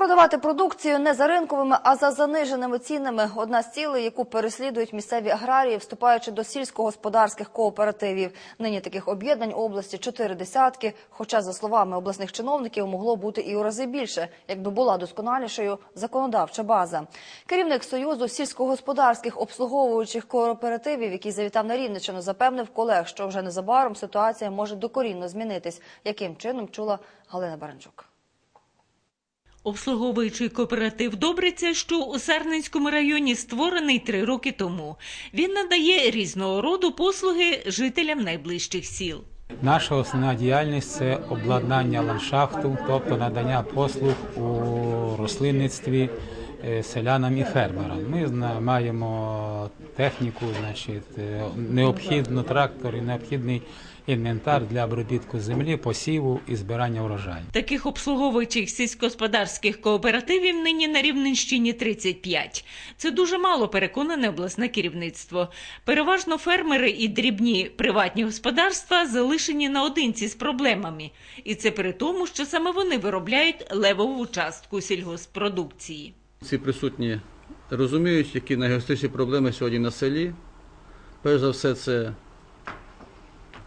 Продавати продукцію не за ринковими, а за заниженими цінами – одна з цілей, яку переслідують місцеві аграрії, вступаючи до сільськогосподарських кооперативів. Нині таких об'єднань у області чотири десятки, хоча, за словами обласних чиновників, могло бути і у рази більше, якби була досконалішою законодавча база. Керівник Союзу сільськогосподарських обслуговуючих кооперативів, який завітав на Рівненщину, запевнив колег, що вже незабаром ситуація може докорінно змінитись. Яким чином чула Галина Баранчук. Обслуговуючий кооператив Добриця, що у Сарненському районі створений три роки тому. Він надає різного роду послуги жителям найближчих сіл. Наша основна діяльність це обладнання ландшафту, тобто надання послуг у рослинництві селянам і фермерам. Ми маємо техніку, значить, е, необхідно трактор і необхідний інвентар для обробітку землі, посіву і збирання врожаю. Таких обслуговуючих сільськогосподарських кооперативів нині на Рівненщині 35. Це дуже мало переконане обласне керівництво. Переважно фермери і дрібні приватні господарства залишені наодинці з проблемами. І це при тому, що саме вони виробляють левову частку сільгоспродукції. Всі присутні розуміють, які найгостріші проблеми сьогодні на селі. Перш за все, це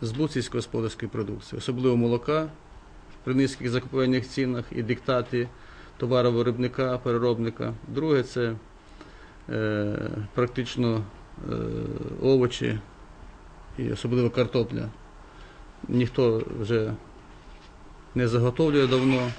збут сільськогосподарської продукції, особливо молока при низьких закупівельних цінах і диктати товаровиробника, переробника. Друге це е, практично е, овочі і особливо картопля. Ніхто вже не заготовлює давно.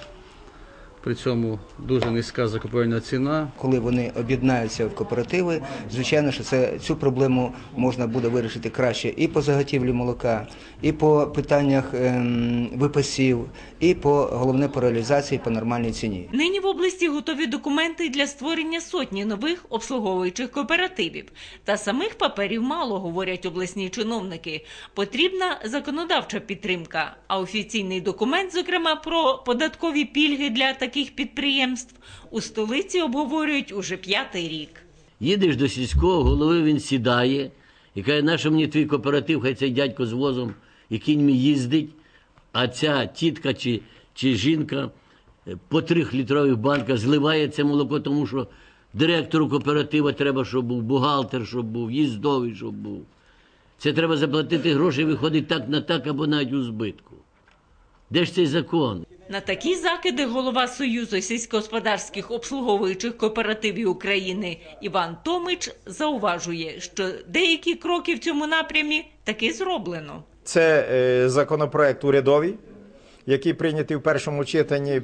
При цьому дуже низька закупівельна ціна. Коли вони об'єднаються в кооперативи, звичайно, що це цю проблему можна буде вирішити краще і по заготівлі молока, і по питаннях ем, випасів, і по головне по реалізації по нормальній ціні. Нині в області готові документи для створення сотні нових обслуговуючих кооперативів. Та самих паперів мало, говорять обласні чиновники. Потрібна законодавча підтримка. А офіційний документ, зокрема про податкові пільги для таких підприємств, у столиці обговорюють уже п'ятий рік. Їдеш до сільського голови, він сідає і каже, нащо мені твій кооператив, хай цей дядько з возом і кіньми їздить, а ця тітка чи, чи жінка е, по трьохлітрових банках зливає це молоко, тому що директору кооператива треба, щоб був бухгалтер, щоб був, їздовий, щоб був. Це треба заплатити гроші, виходить так на так або навіть у збитку. Де ж цей закон? На такі закиди голова Союзу сільськогосподарських обслуговуючих кооперативів України Іван Томич зауважує, що деякі кроки в цьому напрямі таки зроблено. Це е, законопроект урядовий, який прийнятий в першому читанні,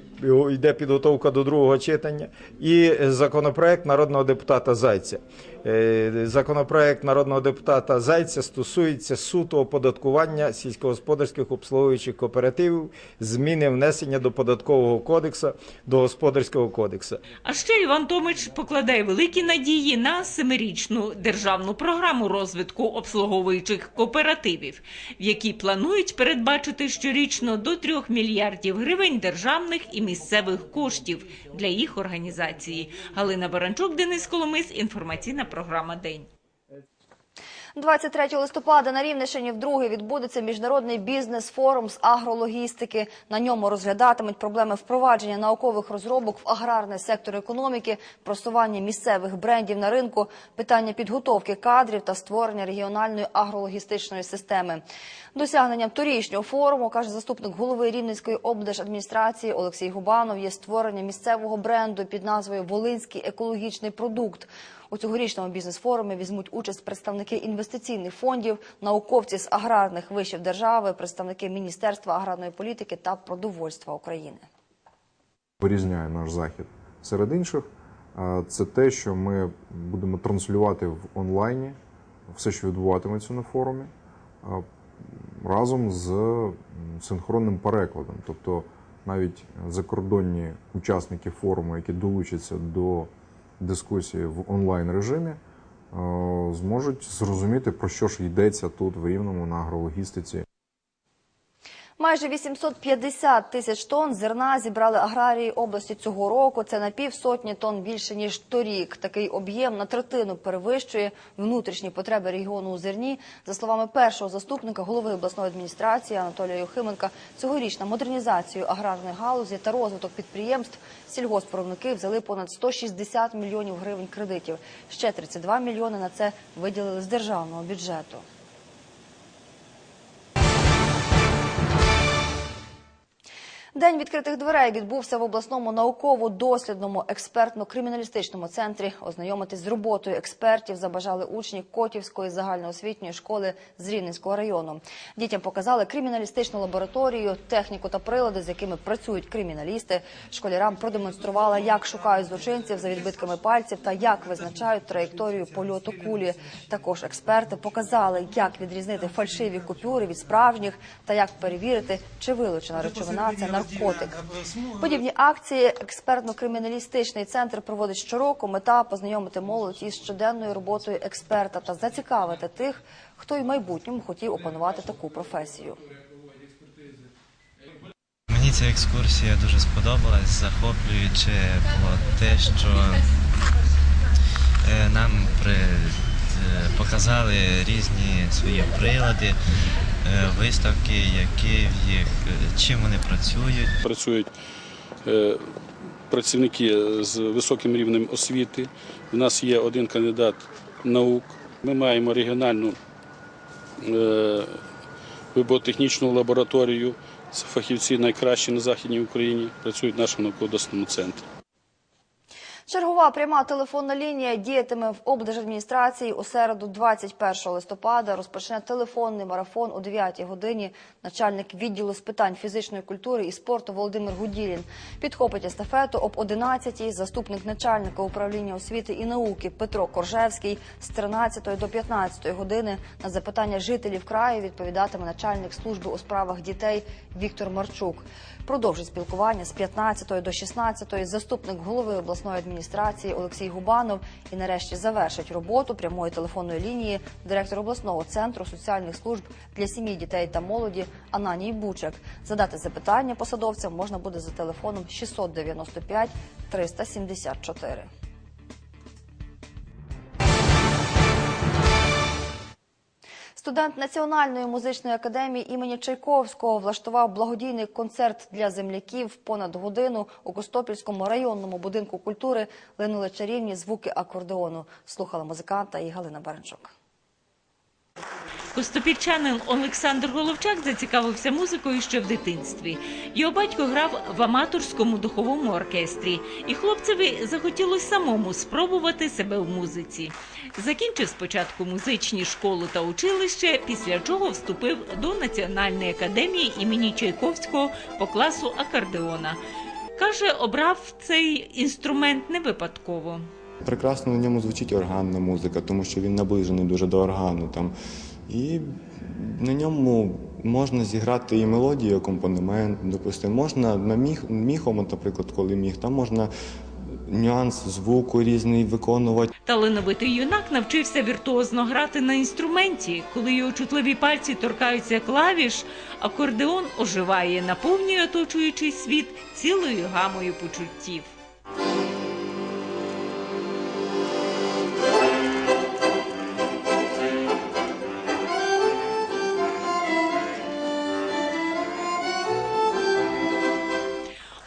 йде підготовка до другого читання, і законопроект народного депутата Зайця. Е, Законопроект народного депутата Зайця стосується суто оподаткування сільськогосподарських обслуговуючих кооперативів, зміни внесення до податкового кодексу, до господарського кодексу. А ще Іван Томич покладає великі надії на семирічну державну програму розвитку обслуговуючих кооперативів, в якій планують передбачити щорічно до 3 мільярдів гривень державних і місцевих коштів для їх організації. Галина Баранчук, Денис Коломис, інформаційна програма День. 23 листопада на Рівненщині вдруге відбудеться міжнародний бізнес-форум з агрологістики. На ньому розглядатимуть проблеми впровадження наукових розробок в аграрний сектор економіки, просування місцевих брендів на ринку, питання підготовки кадрів та створення регіональної агрологістичної системи. Досягненням торічнього форуму, каже заступник голови Рівненської облдержадміністрації Олексій Губанов, є створення місцевого бренду під назвою Волинський екологічний продукт. У цьогорічному бізнес-форумі візьмуть участь представники інвестиційних фондів, науковці з аграрних вишів держави, представники Міністерства аграрної політики та продовольства України. вирізняє наш захід серед інших. Це те, що ми будемо транслювати в онлайні все, що відбуватиметься на форумі, разом з синхронним перекладом. Тобто навіть закордонні учасники форуму, які долучаться до дискусії в онлайн режимі, зможуть зрозуміти, про що ж йдеться тут в Рівному на агрологістиці. Майже 850 тисяч тонн зерна зібрали аграрії області цього року. Це на півсотні тонн більше ніж торік. Такий об'єм на третину перевищує внутрішні потреби регіону у зерні. За словами першого заступника голови обласної адміністрації Анатолія Юхименка, цьогоріч на модернізацію аграрної галузі та розвиток підприємств сільгоспвиробники взяли понад 160 мільйонів гривень кредитів. Ще 32 мільйони на це виділили з державного бюджету. День відкритих дверей відбувся в обласному науково-дослідному експертно-криміналістичному центрі. Ознайомитись з роботою експертів забажали учні Котівської загальноосвітньої школи з Рівненського району. Дітям показали криміналістичну лабораторію, техніку та прилади, з якими працюють криміналісти. Школярам продемонструвала, як шукають злочинців за відбитками пальців та як визначають траєкторію польоту кулі. Також експерти показали, як відрізнити фальшиві купюри від справжніх та як перевірити, чи вилучена речовина це наркотик. Подібні акції експертно-криміналістичний центр проводить щороку. Мета познайомити молодь із щоденною роботою експерта та зацікавити тих, хто й в майбутньому хотів опанувати таку професію. Мені ця екскурсія дуже сподобалась, захоплююче було те, що е, нам при, е, показали різні свої прилади, е, виставки, які в їх, е, чим вони працюють. працюють е, працівники з високим рівнем освіти. У нас є один кандидат наук. Ми маємо регіональну е, виботехнічну лабораторію. Фахівці найкращі на Західній Україні, працюють в нашому науково-дослідному центрі. Чергова пряма телефонна лінія діятиме в облдержадміністрації у середу 21 листопада. Розпочне телефонний марафон о 9 годині. Начальник відділу з питань фізичної культури і спорту Володимир Гуділін підхопить естафету об 11 Заступник начальника управління освіти і науки Петро Коржевський з 13 до 15 години на запитання жителів краю відповідатиме начальник служби у справах дітей Віктор Марчук. Продовжить спілкування з 15 до 16 заступник голови обласної адміністрації Олексій Губанов і нарешті завершить роботу прямої телефонної лінії директор обласного центру соціальних служб для сім'ї, дітей та молоді Ананій Бучек. Задати запитання посадовцям можна буде за телефоном 695 374. Студент Національної музичної академії імені Чайковського влаштував благодійний концерт для земляків понад годину у Костопільському районному будинку культури линули чарівні звуки акордеону. Слухала музиканта і Галина Баранчук. Костопільчанин Олександр Головчак зацікавився музикою ще в дитинстві. Його батько грав в аматорському духовому оркестрі, і хлопцеві захотілося самому спробувати себе в музиці. Закінчив спочатку музичні школу та училище, після чого вступив до Національної академії імені Чайковського по класу акордеона. Каже, обрав цей інструмент не випадково. Прекрасно на ньому звучить органна музика, тому що він наближений дуже до органу. Там. І на ньому можна зіграти і мелодію, і акомпанемент, допустимо. Можна на міх, міхом, наприклад, коли міг, там можна нюанс звуку різний виконувати. Талановитий юнак навчився віртуозно грати на інструменті. Коли його чутливі пальці торкаються клавіш, акордеон оживає, наповнює оточуючий світ цілою гамою почуттів.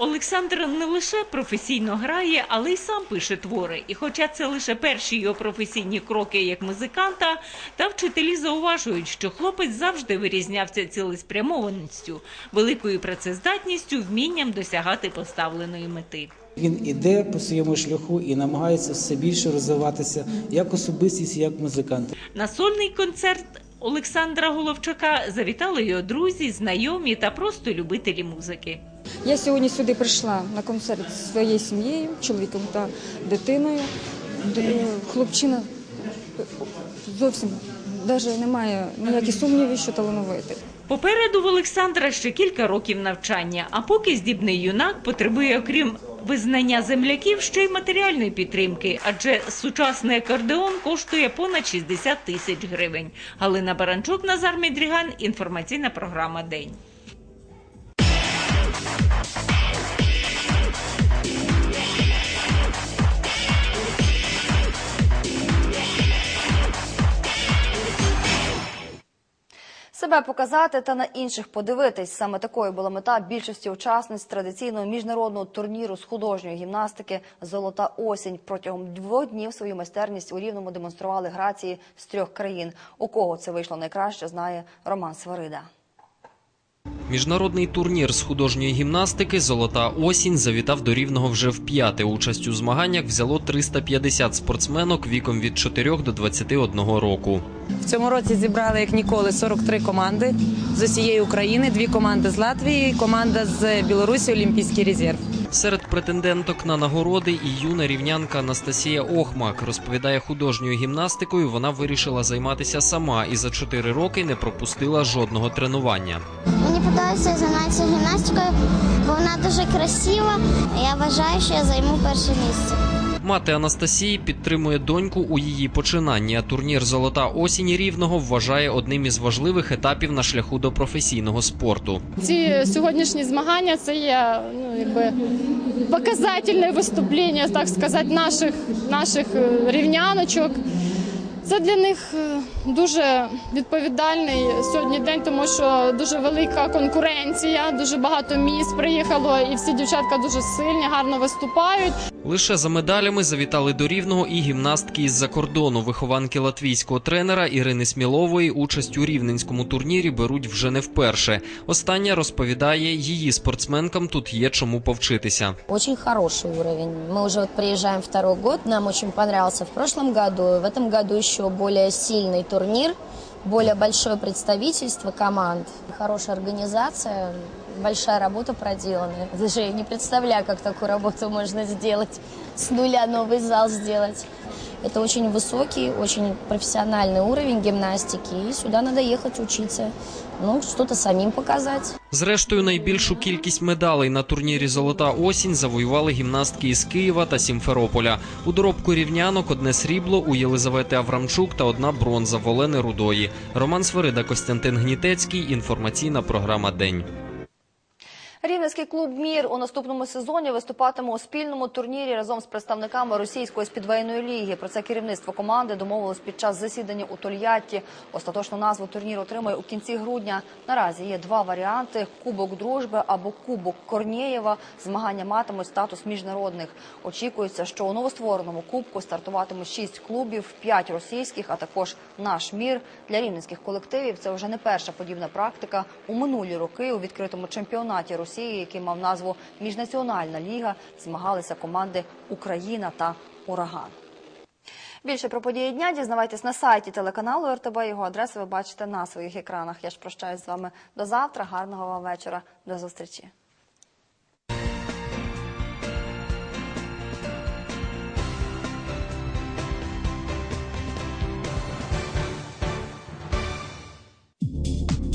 Олександр не лише професійно грає, але й сам пише твори. І хоча це лише перші його професійні кроки як музиканта, та вчителі зауважують, що хлопець завжди вирізнявся цілеспрямованістю, великою працездатністю, вмінням досягати поставленої мети. Він іде по своєму шляху і намагається все більше розвиватися як особистість, як музикант. На сольний концерт Олександра Головчака завітали його друзі, знайомі та просто любителі музики. Я сьогодні сюди прийшла на концерт зі своєю сім'єю, чоловіком та дитиною. Хлопчина зовсім навіть немає ніяких сумнівів, що талановитий. Попереду в Олександра ще кілька років навчання, а поки здібний юнак потребує, окрім визнання земляків, ще й матеріальної підтримки, адже сучасний акордеон коштує понад 60 тисяч гривень. Галина Баранчук, Назар Мідріган, інформаційна програма День. Себе показати та на інших подивитись. Саме такою була мета більшості учасниць традиційного міжнародного турніру з художньої гімнастики Золота осінь. Протягом двох днів свою майстерність у рівному демонстрували грації з трьох країн. У кого це вийшло найкраще, знає Роман Сварида. Міжнародний турнір з художньої гімнастики Золота осінь завітав до рівного вже вп'яте. Участь у змаганнях взяло 350 спортсменок віком від 4 до 21 року. В цьому році зібрали як ніколи 43 команди з усієї України, дві команди з Латвії, команда з Білорусі Олімпійський резерв. Серед претенденток на нагороди і юна рівнянка Анастасія Охмак розповідає художньою гімнастикою. Вона вирішила займатися сама і за 4 роки не пропустила жодного тренування. Подобається займатися гімнастикою, бо вона дуже красива. Я вважаю, що я займу перше місце. Мати Анастасії підтримує доньку у її починанні. А турнір Золота осінь рівного вважає одним із важливих етапів на шляху до професійного спорту. Ці сьогоднішні змагання це є ну, якби показательне виступлення, так сказати, наших, наших е, рівняночок. Це для них е, дуже відповідальний сьогодні день, тому що дуже велика конкуренція, дуже багато місць приїхало, і всі дівчатка дуже сильні, гарно виступають. Лише за медалями завітали до рівного і гімнастки із-за кордону. Вихованки латвійського тренера Ірини Смілової участь у рівненському турнірі беруть вже не вперше. Остання розповідає, її спортсменкам тут є чому повчитися. Очень хороший уровень. Мы уже вот приезжаем второй год, нам очень понравился в прошлом году. В этом году еще более сильный турнир, более большое представительство команд, хорошая организация, большая работа проделана. Даже не представляю, как такую работу можно сделать, с нуля новый зал сделать. Это очень высокий, очень профессиональный уровень гимнастики, и сюда надо ехать учиться, ну, что-то самим показать. Зрештою, найбільшу кількість медалей на турнірі Золота осінь завоювали гімнастки із Києва та Сімферополя. У доробку рівнянок одне срібло у Єлизавети Аврамчук та одна бронза в Олени Рудої. Роман Свирида, Костянтин Гнітецький. Інформаційна програма День. Рівненський клуб Мір у наступному сезоні виступатиме у спільному турнірі разом з представниками російської спідвейної ліги. Про це керівництво команди домовилось під час засідання у Тольятті. Остаточну назву турнір отримає у кінці грудня. Наразі є два варіанти: Кубок дружби або Кубок Корнєєва. Змагання матимуть статус міжнародних. Очікується, що у новоствореному кубку стартуватимуть шість клубів, п'ять російських, а також наш мір для рівненських колективів. Це вже не перша подібна практика. У минулі роки у відкритому чемпіонаті Росії, який мав назву Міжнаціональна ліга, змагалися команди Україна та Ураган. Більше про події дня дізнавайтесь на сайті телеканалу РТБ. Його адресу ви бачите на своїх екранах. Я ж прощаюсь з вами до завтра. Гарного вам вечора. До зустрічі.